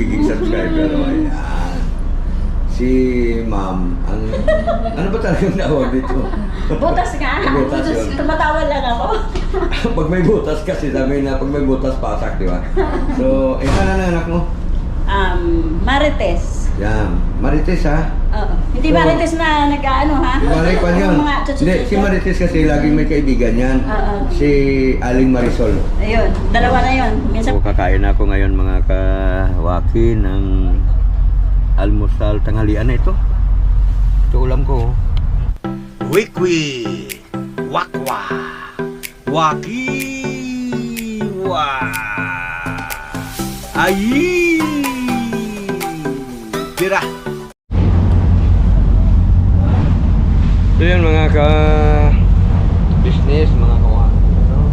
magiging subscriber. O, ayan. Si ma'am, ang, ano ba talagang tawag dito? Butas nga. Butas yun. Tumatawa lang ako. pag may butas kasi sabi na pag may butas pasak, di ba? So, eh, ano na anak mo? Um, Marites. Yan. Marites ha? Hindi Marites na nag-ano ha? Malay pa yun. Yung mga chuchu Hindi, si Marites kasi laging may kaibigan yan. Oo. Si Aling Marisol. Ayun, dalawa na yun. Minsan So, kakain ako ngayon mga kawaki ng almusal tanghalian na ito. Ito ulam ko. oh. Wikwi, wakwa, wakiwa, ayi, tira. So yun mga ka business, mga kawaki. No?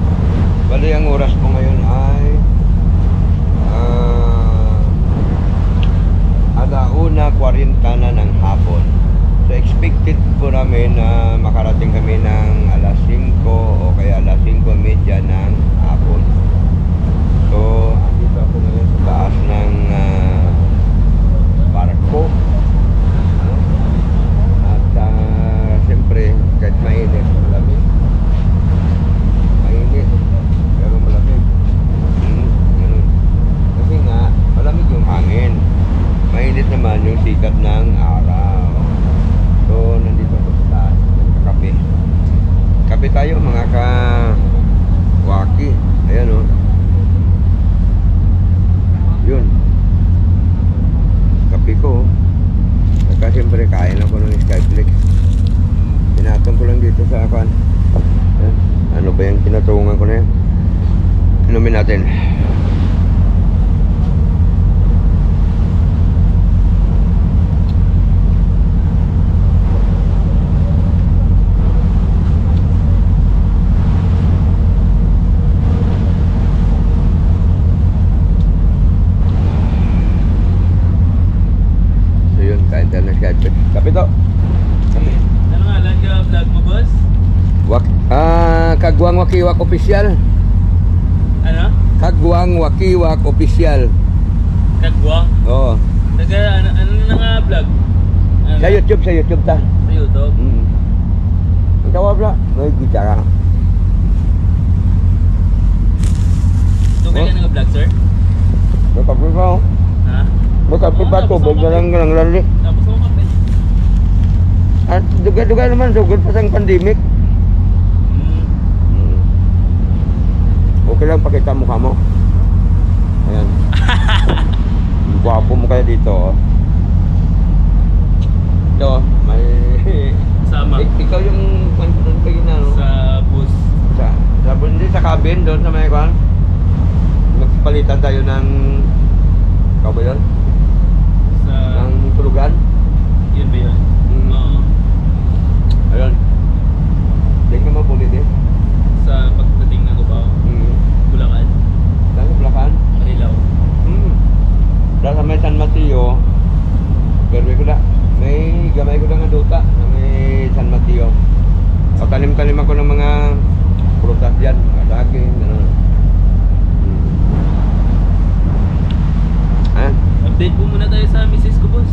Bali ang oras po ngayon ay ah alauna 40 na ng hapon. So expected po namin na makarating kami ng alas 5 o kaya alas 5.30 ng hapon. So andito ako ngayon sa taas ng ah, barko. Ano? At uh, siyempre, kahit mainit, malamig. Mainit, pero malamig. Hmm. Kasi nga, malamig yung hangin. Mainit naman yung sikat ng araw. So, nandito ako sa taas, nagkakape. Kape tayo mga ka-waki. Ayan o. Yun. Kape ko. Saka siyempre kain ako ng Skyflex. Pinatong ko lang dito sa akan. Yan. Ano ba yung kinatungan ko na yan? Inumin natin. So yun, kain tayo ng Skyflex. Kape to. Kape. Ano nga lang ka vlog mo, boss? Wak ah, Kagwang Wakiwak Official. Ano? Kagwang Wakiwak Official. Kagwa? Oo. Taga, ano, ano na nga vlog? Ano? Sa YouTube, sa YouTube ta. Sa YouTube? Mm. Ang tawag na, may gitara. Tugay ka nga vlog, sir? Magkapi ka, oh. Ha? Magkapi pa, tubig na lang lang lang. Tapos ako kape. At duga-duga naman, sugod pa sa pandemic. Hmm. Mm. Okay lang pakita mukha mo. Ayan. Ang Gwapo mo kaya dito, oh. Ito, may... Sama. Ik- ikaw yung doon kayo na, no? Sa bus. Sa, sa, hindi, sa cabin doon sa may kwan. Magpalitan tayo ng... Ikaw ba yun? Sa... Ng tulugan. Yun ba yun? Mm. Oo. Ayun. Diyan ka mapulit eh. Sa pagdating ng Cubao. Mm. Bulacan. Dahil sa Bulacan. Manilaw. Hmm. Dahil sa may San Mateo, pero ko na, may gamay ko na nga duta na may San Mateo. O tanim-tanim ako ng mga prutas dyan, mga daging, gano'n. Hmm. Ah, Update po muna tayo sa misis ko, boss.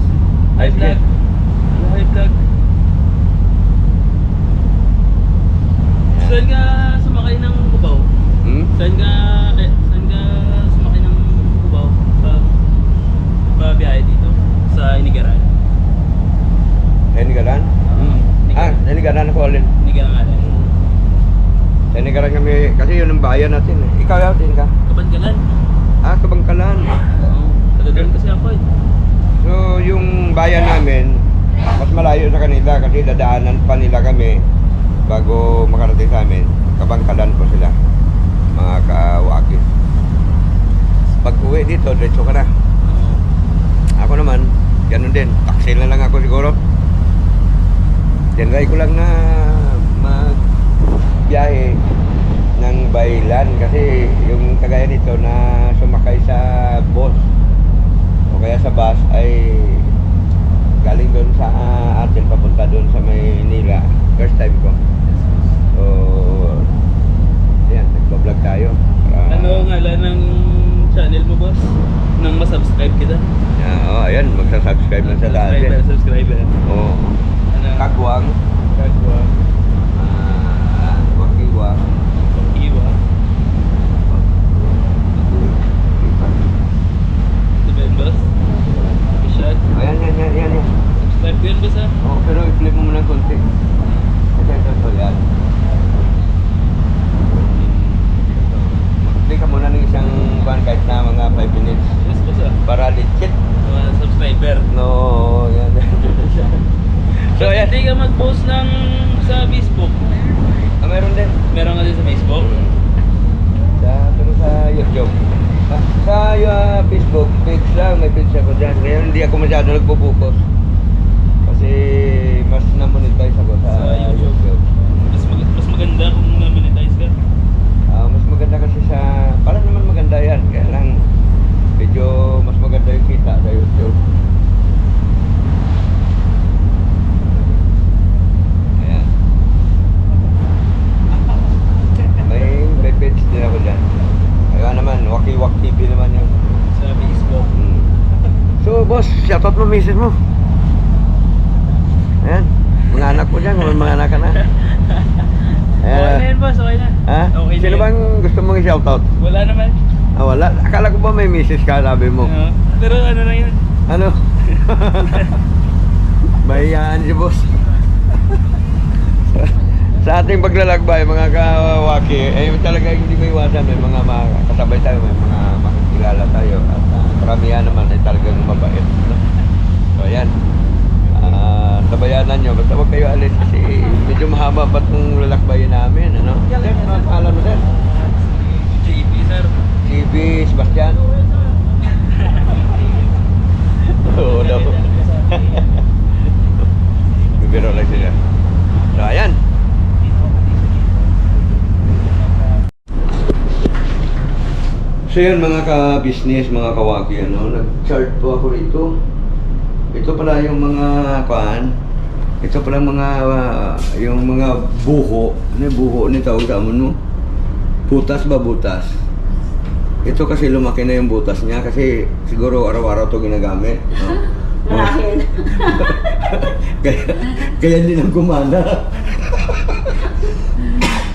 Hi, Sige. vlog. Hello, hi, vlog. Saan ka sumakay ng Cubao? hmm? Saan ka, eh, saan ka sumakay ng Cubao? Pa, pa biyahe dito? Sa Inigaran? Henigaran? Hmm. Ah, Henigaran ako ulit. Inigaran nga lang. Sa Henigaran kami, kasi yun ang bayan natin. eh. Ikaw yatin ka? Kabanggalan. Ah, Kabangkalan. Oo. Taga doon kasi ako eh. So, yung bayan namin, mas malayo sa kanila kasi dadaanan pa nila kami bago makarating sa amin. Kabangkalan po sila, mga kawakis. Pag uwi dito, diretso ka na. Oo. Ako naman, ganun din. Taxi na lang ako siguro. Tinry ko lang na mag biyahe ng Baylan kasi yung kagaya nito na sumakay sa bus o kaya sa bus ay galing doon sa atin papunta doon sa Maynila. First time ko. So, yan, nagpa-vlog tayo. Para- Ano nga lang ng channel mo, boss? Nang masubscribe kita? subscribe na sa dati. Subscriber, subscriber. Oo. Ano? Kagwang. Kagwa. Ah, Wakiwang. Iwa. Diba boss? Bishad. Ayan, yan, yan, yan, yan. Subscribe ko yun boss ah. Oo, pero i-flip mo muna ng konti. Ito, ito, ito, yan. Mag-click ka muna ng isang buwan kahit na mga 5 minutes Yes boss ah. para legit. Mga subscriber. No, yan. so, ayan. Hindi ka mag-post ng sa Facebook. Ah, meron din. Meron ka din sa Facebook. Sa, pero sa YouTube. Sa, sa uh, Facebook, page lang, may page ako dyan. Ngayon hindi ako masyado nagpo-focus. Kasi mas na-monetize ako sa, Sa YouTube. Mas, mag- mas maganda kung na-monetize ka. Ah, mas maganda kasi sa... Para naman maganda yan. Kaya lang, medyo mas maganda yung kita sa YouTube. Ayan. May, may page din ako dyan. Kaya naman, Waki Wak TV naman yun. Sa Facebook. Hmm. So, boss, mo misis mo. Ayan. Mga anak mo dyan, may mga anak ka na. Okay na yun boss, okay na. Ha? Okay na Sino bang gusto mong i-shoutout? Wala naman. Ah, wala. Akala ko ba may misis ka, sabi mo. Oo. pero ano lang yun. Ano? Bayaan si boss. Sa ating paglalakbay, mga kawaki, eh talaga hindi may iwasan. May mga makasabay tayo, may mga makikilala tayo. At uh, karamihan naman ay talagang mabait. No? So, ayan. Ah, tabayanan kayo alis kasi medyo mahaba pa itong lalakbayin namin. Ano? Sir, ano ang pangalan mo, sir? JP sir. TV Sebastian. Oo daw. Bibiro lang sila. So, ayan. So yun mga ka-business, mga kawaki, ano, nag-chart po ako rito. Ito pala yung mga kuan. Ito pala mga ah, yung mga buho. Ano buho ni tawag sa mo? Butas ba butas? Ito kasi lumaki na yung butas niya kasi siguro araw-araw to ginagamit. No? Marahil. kaya, kaya hindi nang gumana.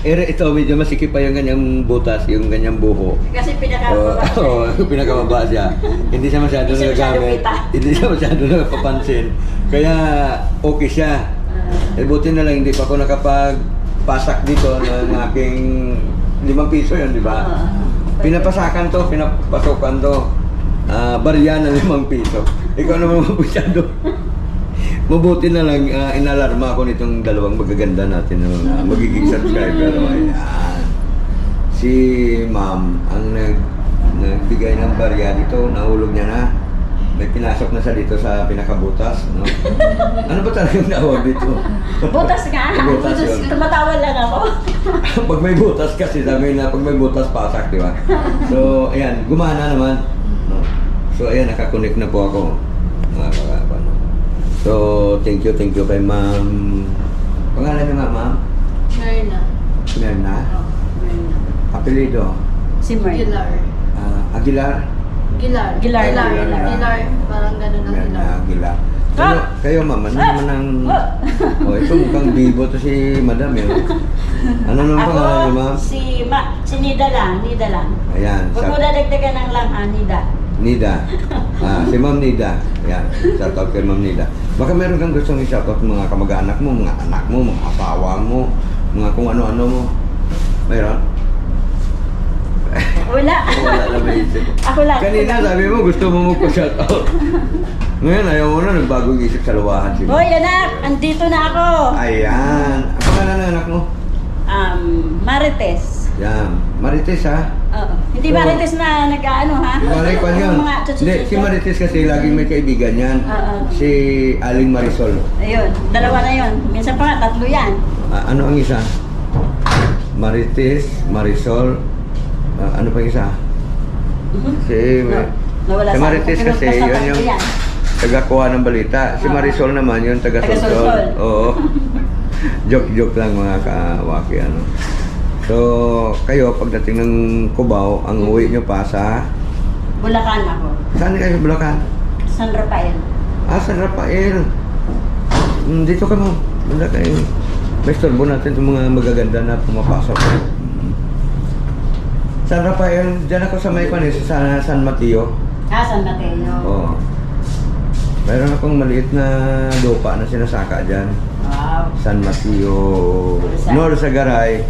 Eh, ito medyo masikip pa yung ganyang butas, yung ganyang buho. Kasi Oo, pinaka oh, pinakamaba siya. Hindi siya masyado siya nagagamit. Hindi siya masyado nakapapansin. Kaya okay siya. Eh buti na lang hindi pa ako nakapagpasak dito ng aking limang piso yun, di ba? Pinapasakan to, pinapasukan to. Ah, barya ng limang piso. Ikaw naman masyado. Mabuti na lang ah, inalarma ako nitong dalawang magaganda natin na mga magiging subscriber. Ayan. Si ma'am ang nag nagbigay ng barya dito, nahulog niya na. May pinasok na sa dito sa pinakabutas. No? ano ba talaga yung tawag dito? Butas nga. Butas yun. Tumatawa lang ako. pag may butas kasi sabi na pag may butas pasak, di ba? So, ayan, gumana naman. No? So, ayan, nakakonect na po ako. Mga kakapa, no? So, thank you, thank you kay ma'am. Pangalan niyo nga, ma'am? Merna. Merna. Oh, Merna. Apelido? Si Mer. Gilar. Ah, Aguilar? Gilar. Gilar. Gilar. Gilar. Gilar. Parang ganun ang Gilar. Aguilar. Kayo, Ah! kayo ma'am, ano Ah! naman ang... Ah! Oh, ito mukhang bibo to si madam, eh. Ano naman pangalan niyo, ma'am? Ako, si, ma, si Nida lang. Nida lang. Ayan, Huwag sa- mo dadagdagan ng lang, ha, Nida. Nida. Ah, si Ma'am Nida. Yan. Shoutout kay Ma'am Nida. Baka meron kang gustong i-shoutout mga kamag-anak mo, mga anak mo, mga asawa mo, mga kung ano-ano mo. Meron? Wala. Wala na ba isip mo? Ako lang. Kanina sabi mo gusto mo magpa-shoutout. Ngayon ayaw mo na nagbagong isip sa luwahan si Hoy, anak! Andito na ako! Ayan. Ang pangalan ng anak mo? Um, Marites. Yan. Marites ha? Oo. Hindi So, Marites na nag-ano, ha? Malay pa yun. Yung mga Hindi, si Marites kasi laging may kaibigan yan. Oo. Si Aling Marisol. Ayun, dalawa na yun. Minsan pa nga, tatlo yan. Ah, ano ang isa? Marites, Marisol, ah, ano pa isa? Si, No, nawala si Marites pero kasi yun yung taga-kuha ng balita. Si Oo. Marisol naman yung taga-solsol. Oo. Joke-joke lang mga kawaki ano. So, kayo pagdating ng Cubao, ang uwi nyo pa sa... Bulacan ako. Saan kayo sa Bulacan? San Rafael. Ah, San Rafael. Mm, dito ka ma'am. Kayo. May storbo natin itong mga magaganda na pumapasok. San Rafael, dyan ako sa may panis, sa San Mateo. Ah, San Mateo. Oo. Meron akong maliit na lupa na sinasaka dyan. Wow. San Mateo, Rizal. Nor Sagaray,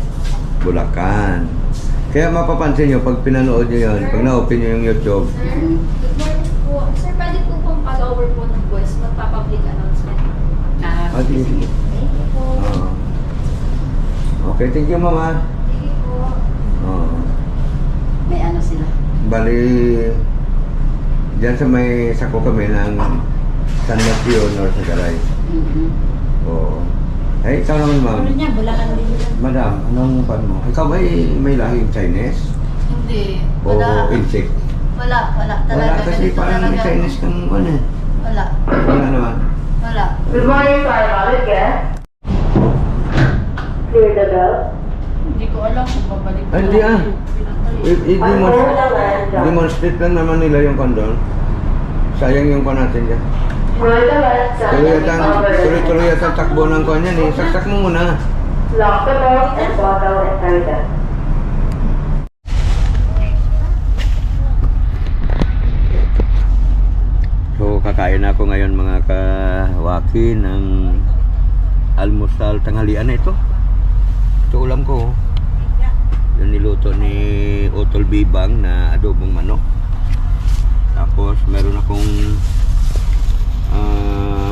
Bulacan. Kaya mapapansin nyo, pag pinanood nyo yun, pag na-open nyo yung YouTube, Sir, good morning po. Sir, pwede po pong pag-over po ng voice, magpa-public announcement. Ah, Ah, sige. Thank you po. Oo. Okay, thank you mama. Sige po. Oo. May ano sila. Bali, dyan sa may sako kami ng San Mateo, Nor Sagaray. Mhm. Oo. Eh, ikaw naman ma'am. Ano niya, Bulacan din yun. Madam, anong pan mo? Ikaw ba ay may lahing Chinese? Hindi. O Wala. insect? Wala, wala. Wala Talaga. kasi ganito parang may talaga. Chinese kang ano eh. Wala. Wala naman. Wala. Good morning, Paramount guest. Clear the bell. Hindi ko alam kung babalik Ah, hindi ah. I- i- On demon- hold the land. demonstrate lang naman nila yung condon. Sayang yung kon natin dyan. Roll the left side. Tuloy yata, tuloy-tuloy yata takbo ng kon yan eh. Saksak mo muna. Lock the belt and bottle and tie them. So kakain ako ngayon mga kawaki ng almusal tanghalian na ito. Ito ulam ko. oh. Yung niluto ni Utol Bibang na adobong manok. Tapos meron akong ah,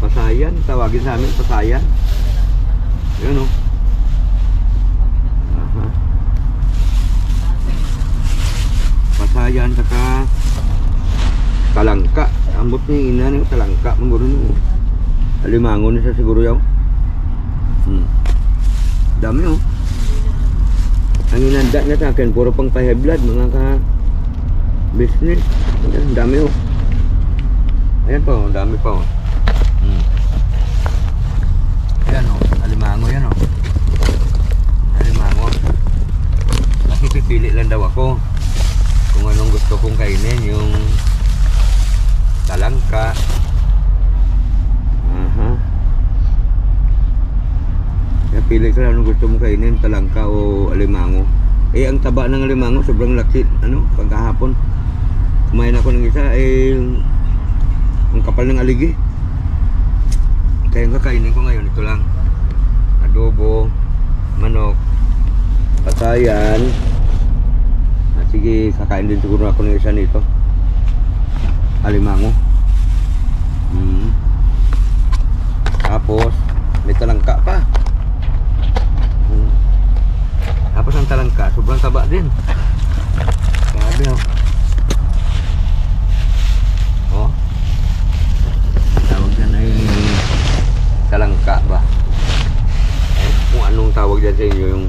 pasayan, tawagin sa amin pasayan. Yun oh. Aha. Pasayan saka talangka. Ambot ni ina ni talangka manguro ni. Alimango ni sa siguro yaw. Hmm. Dami oh. Ang inanda niya sa akin puro pang pa-high blood mga ka business. Ayan, dami oh. Ayan pa oh, dami pa oh. Hmm. Ayan oh, alimango yan oh. Alimango. Kasi lang daw ako kung anong gusto kong kainin yung talangka aha kaya pili ka lang gusto mong kainin talangka o alimango eh ang taba ng alimango sobrang laki ano pagkahapon kumain ako ng isa eh ang kapal ng aligi kaya ang kakainin ko ngayon ito lang adobo manok patayan Ah, sige, kakain din siguro ako ng isa nito. Alimango. Mm. Tapos, may talangka pa. Mm. Tapos ang talangka, sobrang taba din. Grabe oh. Oh. Tawag dyan ay talangka ba? Eh, kung anong tawag dyan sa inyo yung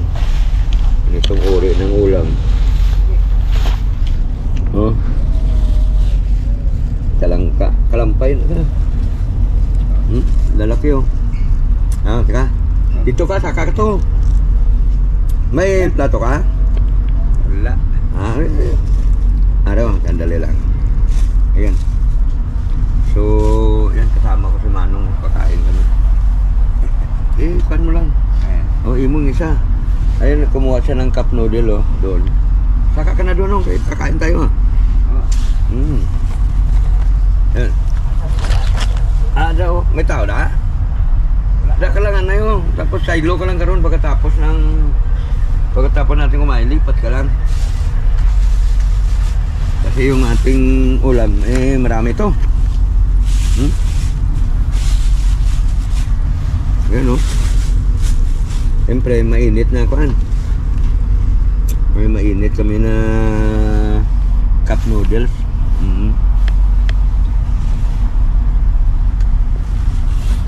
ganitong uri ng ulam. Oh. Talangka. Kalampay na. Hmm? Lalaki oh. Ah, teka. Dito ka, saka ka. May plato ka? Wala. Ah. Araw, sandali lang. Ayan. So, yan kasama ko si Manong kakain kami. Eh, pan mo lang. Oh, imong isa. Ayun, kumuha siya ng cup noodle oh, doon. Saka ka na doon, oh. Kaya Kakain tayo, ha? Mm. Yan. Ah, daw, may tao da? Da ka lang na yun. Tapos silo ka lang karon pagkatapos ng pagkatapos natin kumain, lipat ka lang. Kasi yung ating ulam, eh marami to. Hmm? Yan oh. Siyempre, mainit na kuan. May mainit kami na cup noodles. Mhm.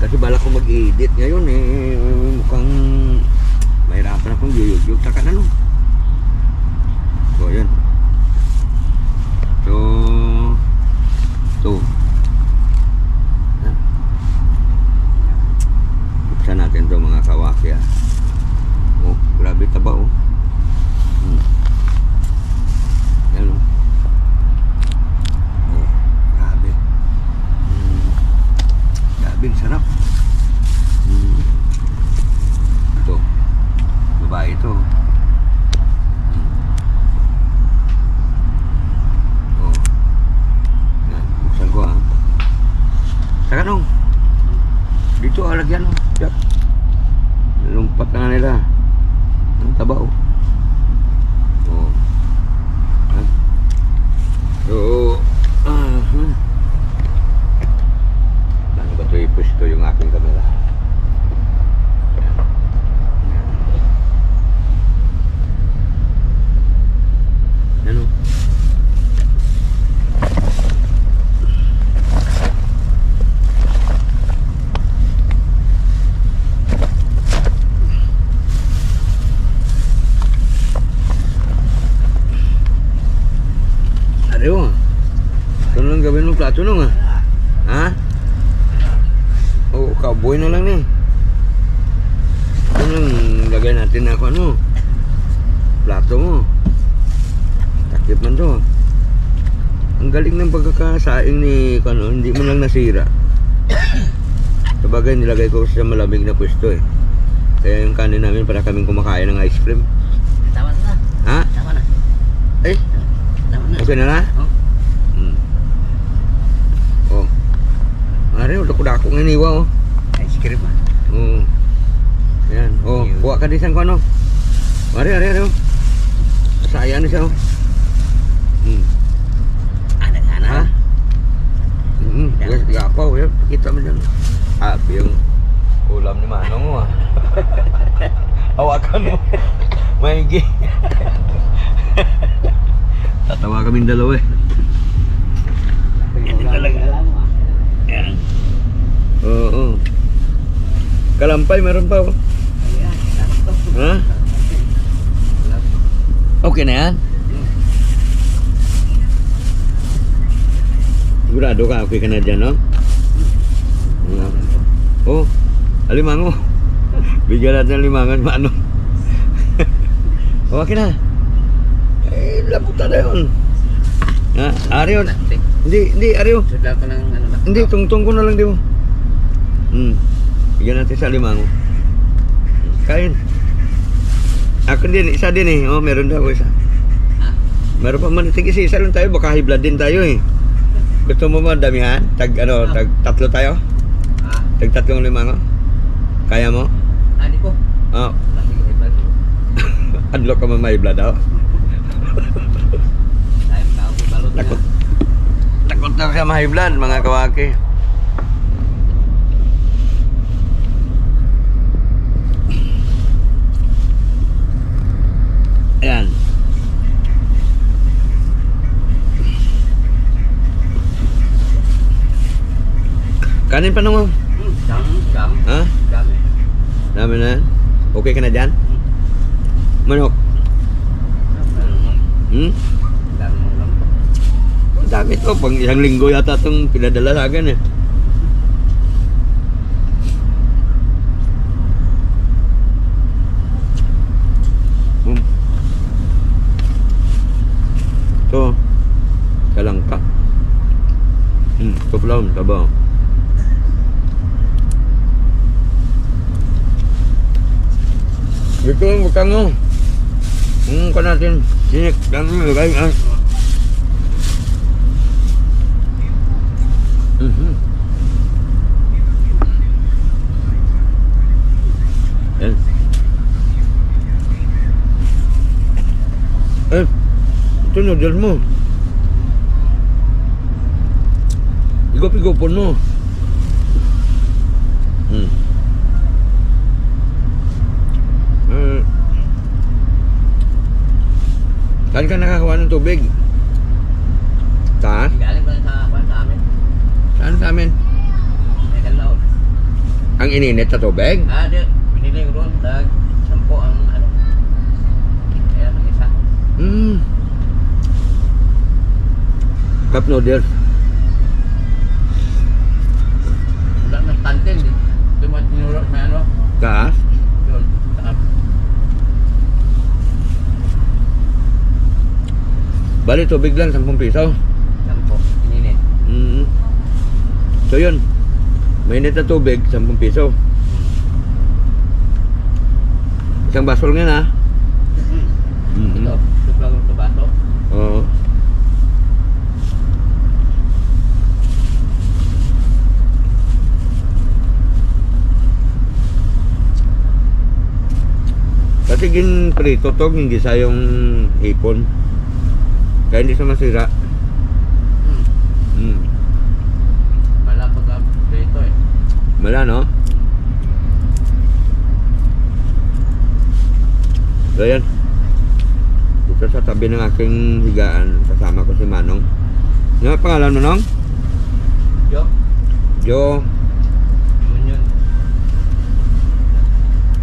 Kasi bala ko mag-edit ngayon eh mukhang mahirapan akong yuyugyug sa kanalo so yun. So so. Buksan natin to mga kawaki ah. oh grabe taba oh. Hmm. yan oh. Oh grabe. Hmm. grabe sarap. baba ito hmm. oh. Yan buksan ko ah. saka nung dito ah, alagyan oh. Yep. lumpat na nila. Ang taba oh. Oh. So ah uh, huh. ano ba ito? Ipos ito yung aking kamera. Ano? Ayo. Ito na lang gawin ng plato nung ah. Ha? Oo, cowboy na lang ni. Ito lang lagay natin ako ano. Plato mo. Takip man to. Ang galing ng pagkakasaing ni ano, hindi mo lang nasira. Sabagay nilagay ko sa malamig na pwesto eh. Kaya yung kanin namin para kaming kumakain ng ice cream. Tama na. Ha? Tama na. Eh, Tama na. okay na na? Oh. Hmm. Oh. Ari, udah ko dako ng iniwa oh. Ice cream ah. Oo. Yan. Oh, kuha ka din sa ano. Ari, ari, ari. oh. Saya na siya oh. Hmm. Ada sana. Ha? Hmm, gas gapaw ya. Kita mo dyan. Ah, yung ulam ni Manong mo ah. Hawakan mo. Maigi. Tatawa kaming dalawa eh. Ini talaga. Yan. Oo. oo. Kalampay meron pa oh. Ha? Okay na yan? Sigurado ka, okay ka na dyan, no? Oh, alimango. Bigyan natin ng limangan, maano? oh, okay na. Eh, laputa na yun. Ha? Ari yun. Hindi, hindi, Ari yun. Sudah ko ng ano? Hindi, tungtong ko na lang di mo. Hmm. Bigyan natin sa limango. Kain. Ako din, isa din eh. Oh, meron daw ako isa. Meron pa man. Tig isa lang tayo. Baka blood din tayo eh. Gusto mo ba damihan? Tag ano, tag tatlo tayo? Ah. Tag tatlong limango? Kaya mo? Ah, di ko. Oh, adlock ka blood daw. Takot. Takot na siya ma-high blood, mga kawaki. Ayan. Kanin pa naman. Hmm, Dam, dam. Ha? Dam. Dami na. Okay ka na dyan? Manok. Hmm? Lang. Ang dami to. Pang isang linggo yata itong pinadala sa akin eh. Hmm. Ito. Kalangka. Hmm. Kapulaw. Tabaw. Dito yung butang mo. Hmm, ka natin. Sinik. Dami mo lagay. Ah. Mhm. Yan. Eh, ito noodles mo. Igop-igopon mo. Hmm. Eh, saan ka nakakuha ng tubig? Saan? Galing lang sa kwan sa amin. Saan sa amin? May kalaw. Ang ininit na tubig? Ah, di. Binili ko doon. Dag. Sampo ang ano. Ayan, ang isa. Hmm. Cup noodles. Wala na tantin. Di. Mo tinuro. May ano. Taas. Bali, tubig lang, 10 piso. Sampo, ininit. Mm -hmm. So yun, mainit na tubig, 10 piso. Hmm. Isang basol nga na. Mm -hmm. Ito, suplagong sa baso. Oo. Kasi gin prito to, hindi sayong hipon. Kaya hindi siya masira. Hmm. Mm. Wala pagka dito eh. Wala, no? So, yan. Dito sa tabi ng aking higaan, kasama ko si Manong. Ano ang pangalan mo, Nong? Yo, Jo. yun yun.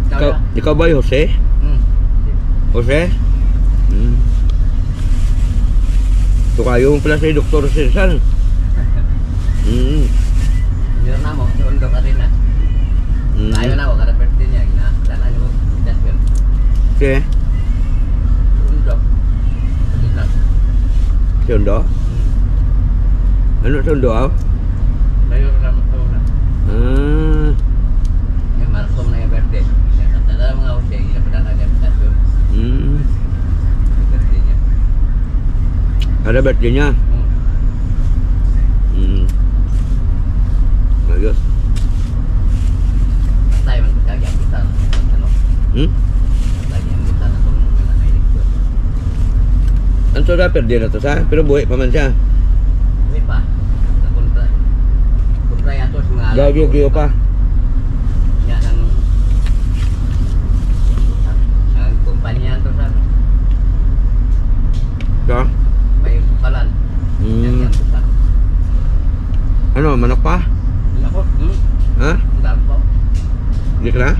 Ikaw ikaw ba yung Jose? Hmm. Jose? Hmm. Ito kayo pala si Dr. Cesar. Hmm. Hindi na mo, sa undo ka rin na. Hmm. Tayo na ako, kada birthday niya. Gina, sana nyo, itas yun. Si, undo. Si Undo? Hmm. Ano si Undo, ah? Layo ka naman ito na. Ah. May marsom na yung birthday. Tanda mga usya, ginapadala niya itas yun. Hmm. Sa birthday niya. Ada birthday niya. Hmm. Hmm. Ayos. Patay man ko siya, yung kita na ano. Hmm? Patay yung kita na itong nanailig ko. Ang so dapat din na to sa, pero buhay pa man siya. Uy pa. Nakunta. Kunta yato sa mga Gagyo-gyo pa. Yan ang ang kumpanya to sa So, may bukalan. Yan hmm. yan to sa. Ano, manok pa? Ako, hmm. Ha? Ang dami po. Hindi ka na?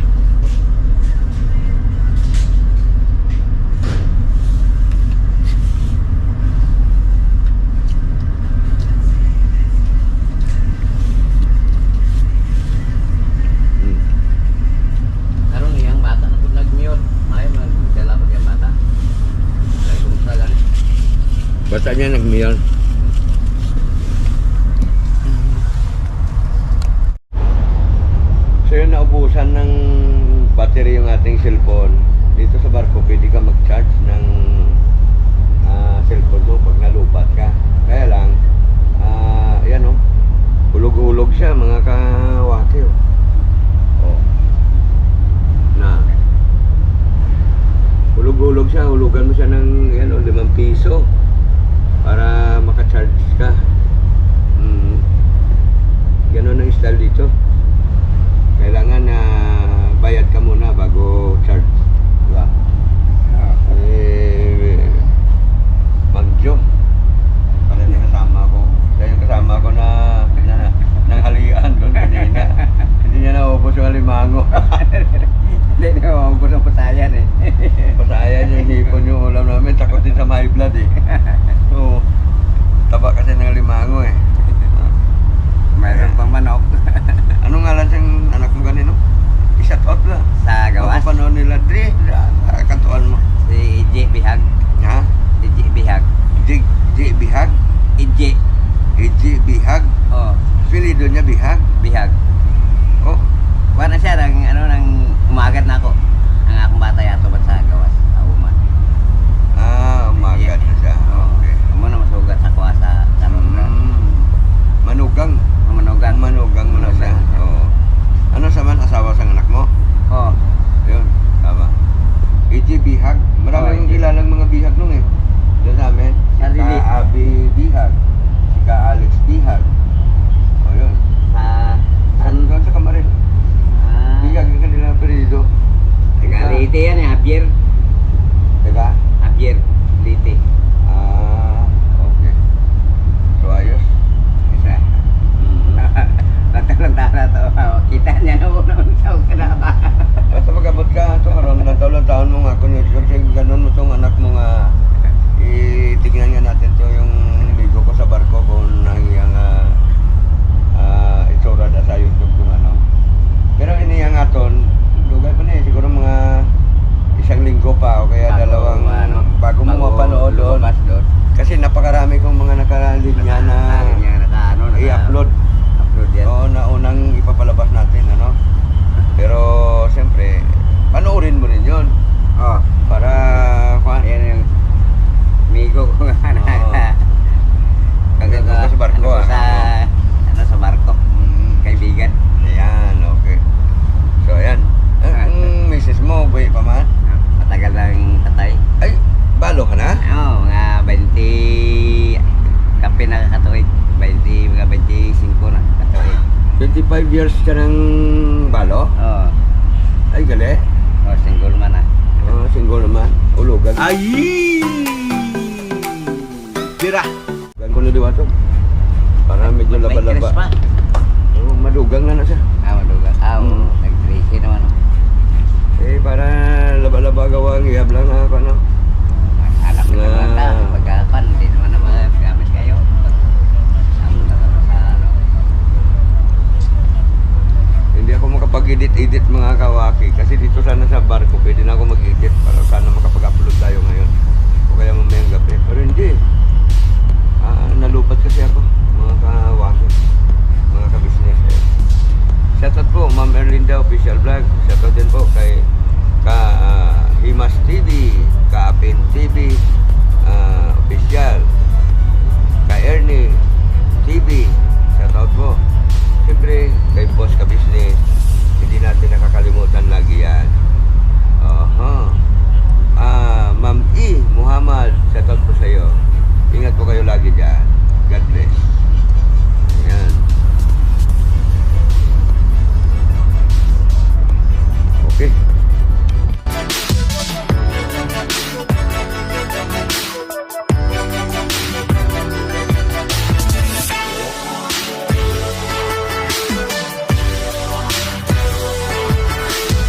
Bata na pud nag-mute. May man dala pud yung bata. Kay kung sa gan. Basta niya nag-meal. So naubusan ng battery yung ating cellphone. Dito sa barko, pwede ka mag-charge ng ah, cellphone mo pag nalupat ka. Kaya lang, ah, yan o, hulog-hulog siya mga kawaki o. Oh. Na. Hulog-hulog siya, hulugan mo siya ng yan o, limang piso para maka-charge ka. Mm. Ganun ang style dito. Kailangan na bayad ka muna bago charge. Diba? Eh, Magjo. Pala yung kasama ko. Siya yung kasama ko na, na nang halian doon kanina. Hindi niya naubos yung alimango. Hindi na maubos ang patayan eh. Pasayan yung hipon yung ulam namin. Takot din sa my blood eh. So, taba kasi ng limango eh. Mayroon pang manok Anong ngalan siyang anak mo ganino? I-shout out lang. sa gawas. Mapapanood nila. Dre, ah, kantuan mo. Si Ije Bihag. Ha? Ije Bihag. J, J Bihag? Ije. J Bihag? Oh, Pilido niya Bihag? Bihag. Oh, Wala siya nang ano nang umagat na ako. Ang akong bata yato ba sa gawas. Ah, umagat na siya. Okay. Amo na masugat sa kuha sa mga Mm, manugang. manugang. Manugang mo na siya. Oo. Ano sa man asawa sa anak mo? Oh, Yun, tama. AJ Bihag. Maraming Oh, AJ. kilalang mga bihag nung eh. Doon sa amin. Si. Ka Abi Bihag. Si Ka Alex Bihag. O yun. sa Saan doon sa Kamarin? ah, Bihag yung kanilang apelido. taga Leyte yan eh, Javier. 25 years ka ng balo? Oo. Ay, gali. Oh, single man ah. Ah, single naman. Ulugan. Ay! Tira! Gan ko na diwato. Para medyo May laba-laba. pa. Oh, madugang na na siya. Ah, maduga. Ah, oo. Hmm. Nag-3K naman. oh. Eh, para laba-laba gawa ang iyab lang ha, ano. Anak ko Na- ka. Pagkapan, hindi Hindi ako makapag-edit-edit mga kawaki kasi dito sana sa barko pwede na ako mag-edit para sana makapag-upload tayo ngayon o kaya mamayang gabi. Pero hindi. Ah, nalupat kasi ako mga kawaki.